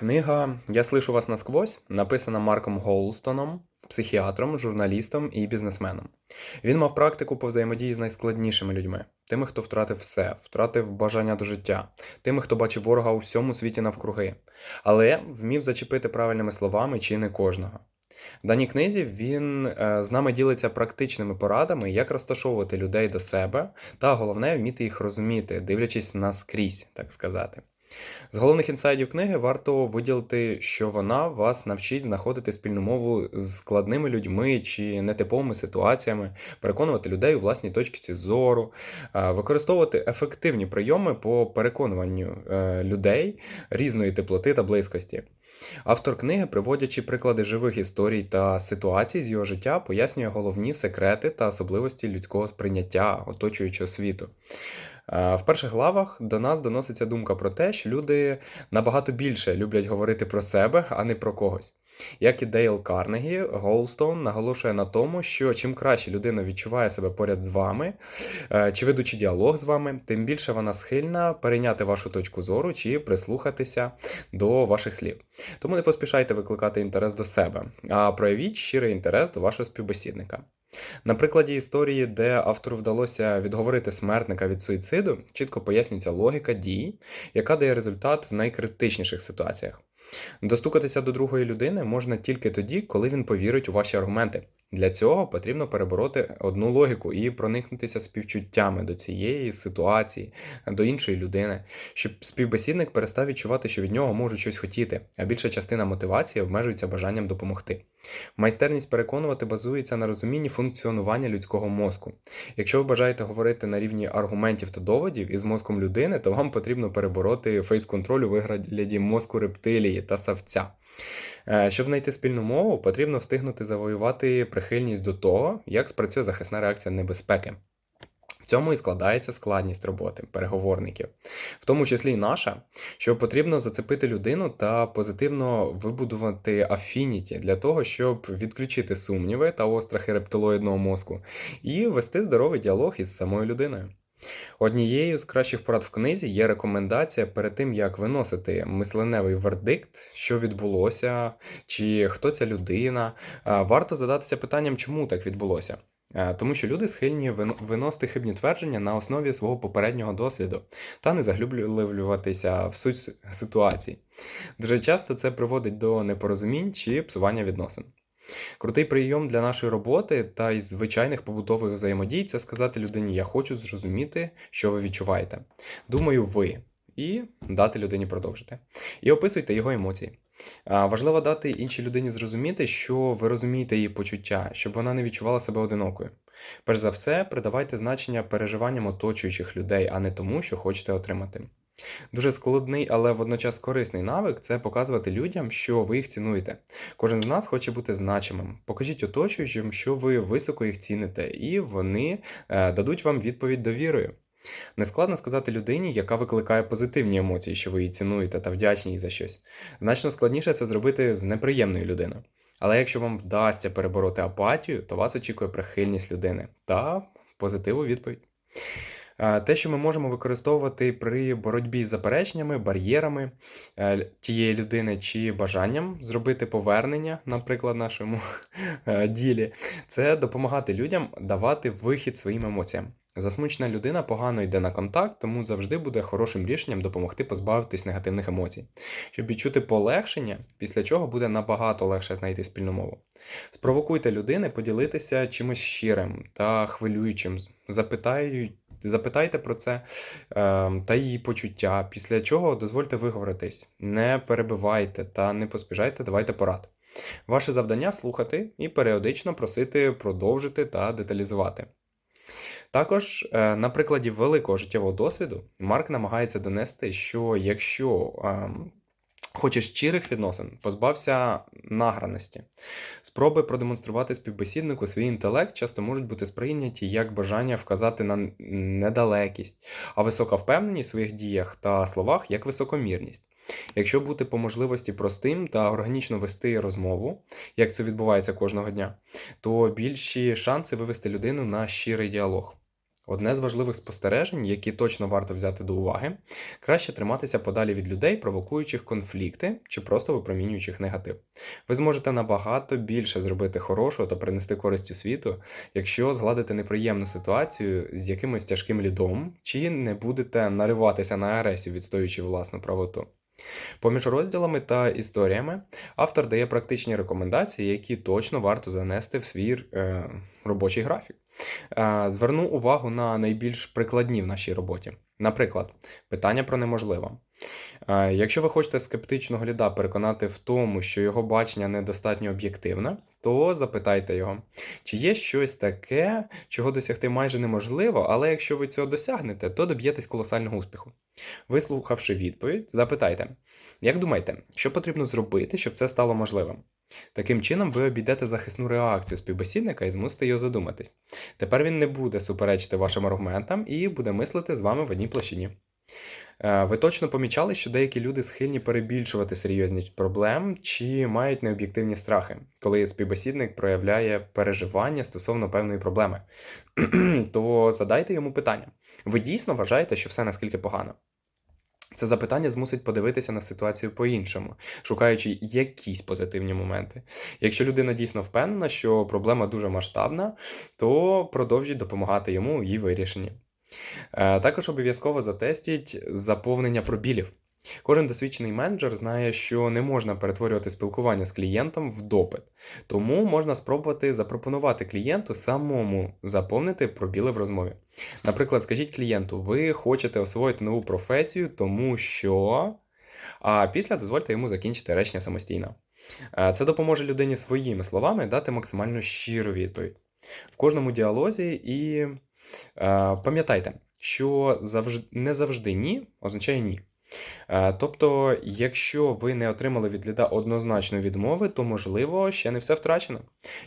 Книга Я слышу вас насквозь написана Марком Голстоном, психіатром, журналістом і бізнесменом. Він мав практику по взаємодії з найскладнішими людьми, тими, хто втратив все, втратив бажання до життя, тими, хто бачив ворога у всьому світі навкруги, але вмів зачепити правильними словами чи не кожного. В даній книзі він е, з нами ділиться практичними порадами, як розташовувати людей до себе, та головне вміти їх розуміти, дивлячись наскрізь, так сказати. З головних інсайдів книги варто виділити, що вона вас навчить знаходити спільну мову з складними людьми чи нетиповими ситуаціями, переконувати людей у власній точці зору, е, використовувати ефективні прийоми по переконуванню е, людей різної теплоти та близькості. Автор книги, приводячи приклади живих історій та ситуацій з його життя, пояснює головні секрети та особливості людського сприйняття оточуючого світу. Е, В перших главах до нас доноситься думка про те, що люди набагато більше люблять говорити про себе, а не про когось. Як і Дейл Карнегі, Голстоун наголошує на тому, що чим краще людина відчуває себе поряд з вами, е, чи ведучи діалог з вами, тим більше вона схильна перейняти вашу точку зору чи прислухатися до ваших слів. Тому не поспішайте викликати інтерес до себе, а проявіть щирий інтерес до вашого співбесідника. На прикладі історії, де автору вдалося відговорити смертника від суїциду, чітко пояснюється логіка дій, яка дає результат в найкритичніших ситуаціях. Достукатися до другої людини можна тільки тоді, коли він повірить у ваші аргументи. Для цього потрібно перебороти одну логіку і проникнутися співчуттями до цієї ситуації, до іншої людини, щоб співбесідник перестав відчувати, що від нього можуть щось хотіти, а більша частина мотивації обмежується бажанням допомогти. Майстерність переконувати базується на розумінні функціонування людського мозку. Якщо ви бажаєте говорити на рівні аргументів та доводів із мозком людини, то вам потрібно перебороти фейс-контроль у вигляді мозку рептилії та савця. Е, Щоб знайти спільну мову, потрібно встигнути завоювати прихильність до того, як спрацює захисна реакція небезпеки. В цьому і складається складність роботи переговорників, в тому числі й наша, що потрібно зацепити людину та позитивно вибудувати афініті для того, щоб відключити сумніви та острахи рептилоїдного мозку і вести здоровий діалог із самою людиною. Однією з кращих порад в книзі є рекомендація перед тим, як виносити мисленевий вердикт, що відбулося, чи хто ця людина. Варто задатися питанням, чому так відбулося. Тому що люди схильні виносити хибні твердження на основі свого попереднього досвіду та не заглиблюватися в суть с- ситуацій. Дуже часто це приводить до непорозумінь чи псування відносин. Крутий прийом для нашої роботи та й звичайних побутових взаємодій це сказати людині: Я хочу зрозуміти, що ви відчуваєте. Думаю, ви. І дати людині продовжити. І описуйте його емоції. Важливо дати іншій людині зрозуміти, що ви розумієте її почуття, щоб вона не відчувала себе одинокою. Перш за все, придавайте значення переживанням оточуючих людей, а не тому, що хочете отримати. Дуже складний, але водночас корисний навик це показувати людям, що ви їх цінуєте. Кожен з нас хоче бути значимим. Покажіть оточуючим, що ви високо їх ціните, і вони е, дадуть вам відповідь довірою. Нескладно сказати людині, яка викликає позитивні емоції, що ви її цінуєте та вдячні їй за щось. Значно складніше це зробити з неприємною людиною. Але якщо вам вдасться перебороти апатію, то вас очікує прихильність людини та позитиву відповідь. Е, Те, що ми можемо використовувати при боротьбі з запереченнями, бар'єрами е, тієї людини чи бажанням зробити повернення, наприклад, нашому е, ділі, це допомагати людям давати вихід своїм емоціям. Засмучена людина погано йде на контакт, тому завжди буде хорошим рішенням допомогти позбавитись негативних емоцій, щоб відчути полегшення, після чого буде набагато легше знайти спільну мову. Спровокуйте людини поділитися чимось щирим та хвилюючим. Запитають, запитайте про це е, та її почуття, після чого дозвольте виговоритись. Не перебивайте та не поспішайте, давайте порад. Ваше завдання слухати і періодично просити продовжити та деталізувати. Також е, на прикладі великого життєвого досвіду Марк намагається донести, що якщо ем, хочеш щирих відносин, позбався награності. Спроби продемонструвати співбесіднику свій інтелект часто можуть бути сприйняті як бажання вказати на недалекість, а висока впевненість в своїх діях та словах як високомірність. Якщо бути по можливості простим та органічно вести розмову, як це відбувається кожного дня, то більші шанси вивести людину на щирий діалог. Одне з важливих спостережень, які точно варто взяти до уваги, краще триматися подалі від людей, провокуючих конфлікти чи просто випромінюючих негатив. Ви зможете набагато більше зробити хорошого та принести користь у світу, якщо згладите неприємну ситуацію з якимось тяжким лідом, чи не будете нариватися на агресію, відстоюючи власну правоту. Поміж розділами та історіями автор дає практичні рекомендації, які точно варто занести в свій е, робочий графік. Е, зверну увагу на найбільш прикладні в нашій роботі. Наприклад, питання про неможливе. Е, Якщо ви хочете скептичного ліда переконати в тому, що його бачення недостатньо об'єктивне, то запитайте його, чи є щось таке, чого досягти майже неможливо, але якщо ви цього досягнете, то доб'єтесь колосального успіху. Вислухавши відповідь, запитайте, як думаєте, що потрібно зробити, щоб це стало можливим? Таким чином, ви обійдете захисну реакцію співбесідника і змусите його задуматись. Тепер він не буде суперечити вашим аргументам і буде мислити з вами в одній площині. Е, Ви точно помічали, що деякі люди схильні перебільшувати серйозність проблем чи мають необ'єктивні страхи, коли співбесідник проявляє переживання стосовно певної проблеми. То задайте йому питання: ви дійсно вважаєте, що все наскільки погано? Це запитання змусить подивитися на ситуацію по-іншому, шукаючи якісь позитивні моменти. Якщо людина дійсно впевнена, що проблема дуже масштабна, то продовжіть допомагати йому у її вирішенні. Е, Також обов'язково затестіть заповнення пробілів. Кожен досвідчений менеджер знає, що не можна перетворювати спілкування з клієнтом в допит, тому можна спробувати запропонувати клієнту самому заповнити пробіли в розмові. Наприклад, скажіть клієнту, ви хочете освоїти нову професію, тому що. А після дозвольте йому закінчити речення самостійно. Е, Це допоможе людині своїми словами дати максимально щиру відповідь. В кожному діалозі і пам'ятайте, що завжди, не завжди ні означає ні. Е, Тобто, якщо ви не отримали від ліда однозначної відмови, то можливо ще не все втрачено.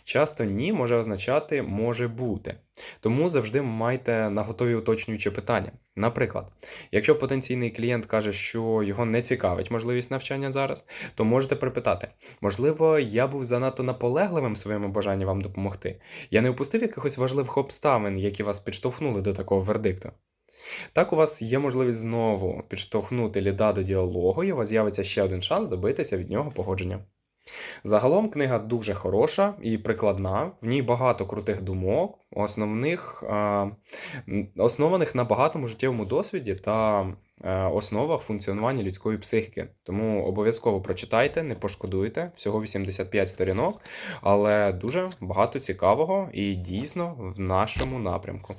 Часто ні може означати може бути. Тому завжди майте на готові уточнюючі питання. Наприклад, якщо потенційний клієнт каже, що його не цікавить можливість навчання зараз, то можете припитати: можливо, я був занадто наполегливим своєму бажанні вам допомогти. Я не упустив якихось важливих обставин, які вас підштовхнули до такого вердикту. Так у вас є можливість знову підштовхнути ліда до діалогу, і у вас з'явиться ще один шанс добитися від нього погодження. Загалом книга дуже хороша і прикладна, в ній багато крутих думок, основних, е, основаних на багатому життєвому досвіді та е, основах функціонування людської психіки. Тому обов'язково прочитайте, не пошкодуйте, всього 85 сторінок, але дуже багато цікавого і дійсно в нашому напрямку.